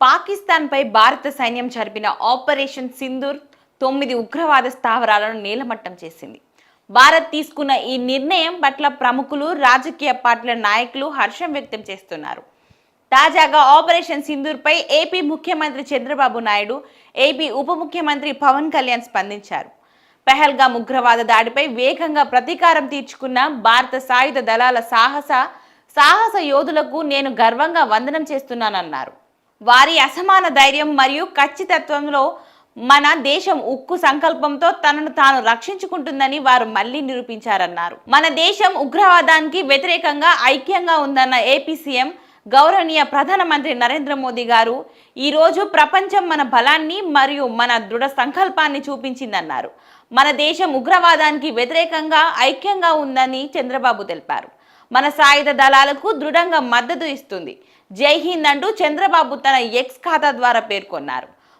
పాకిస్తాన్పై భారత సైన్యం జరిపిన ఆపరేషన్ సింధూర్ తొమ్మిది ఉగ్రవాద స్థావరాలను నేలమట్టం చేసింది. భారత్ తీసుకున్న ఈ నిర్ణయం పట్ల ప్రముఖులు రాజకీయ పార్టీల నాయకులు హర్షం వ్యక్తం చేస్తున్నారు. తాజాగా ఆపరేషన్ సింధూర్పై ఏపీ ముఖ్యమంత్రి చంద్రబాబు నాయుడు ఏపీ ఉప ముఖ్యమంత్రి పవన్ కళ్యాణ్ స్పందించారు. పెహల్గాం ఉగ్రవాద దాడిపై వేగంగా ప్రతీకారం తీర్చుకున్న భారత సాయుధ దళాల సాహస సాహస యోధులకు నేను గర్వంగా వందనం చేస్తున్నానన్నారు. వారి అసమాన ధైర్యం మరియు ఖచ్చితత్వంలో మన దేశం ఉక్కు సంకల్పంతో తనను తాను రక్షించుకుంటుందని వారు మళ్ళీ నిరూపించారన్నారు. మన దేశం ఉగ్రవాదానికి వ్యతిరేకంగా ఐక్యంగా ఉందన్న ఏపీ సీఎం గౌరవనీయ ప్రధానమంత్రి నరేంద్ర మోదీ గారు ఈరోజు ప్రపంచం మన బలాన్ని మరియు మన దృఢ సంకల్పాన్ని చూపించిందన్నారు. మన దేశం ఉగ్రవాదానికి వ్యతిరేకంగా ఐక్యంగా ఉందని చంద్రబాబు తెలిపారు. మన సాయుధ దళాలకు దృఢంగా మద్దతు ఇస్తుంది. జై హింద్ అంటూ చంద్రబాబు తన ఎక్స్ ఖాతా ద్వారా పేర్కొన్నారు.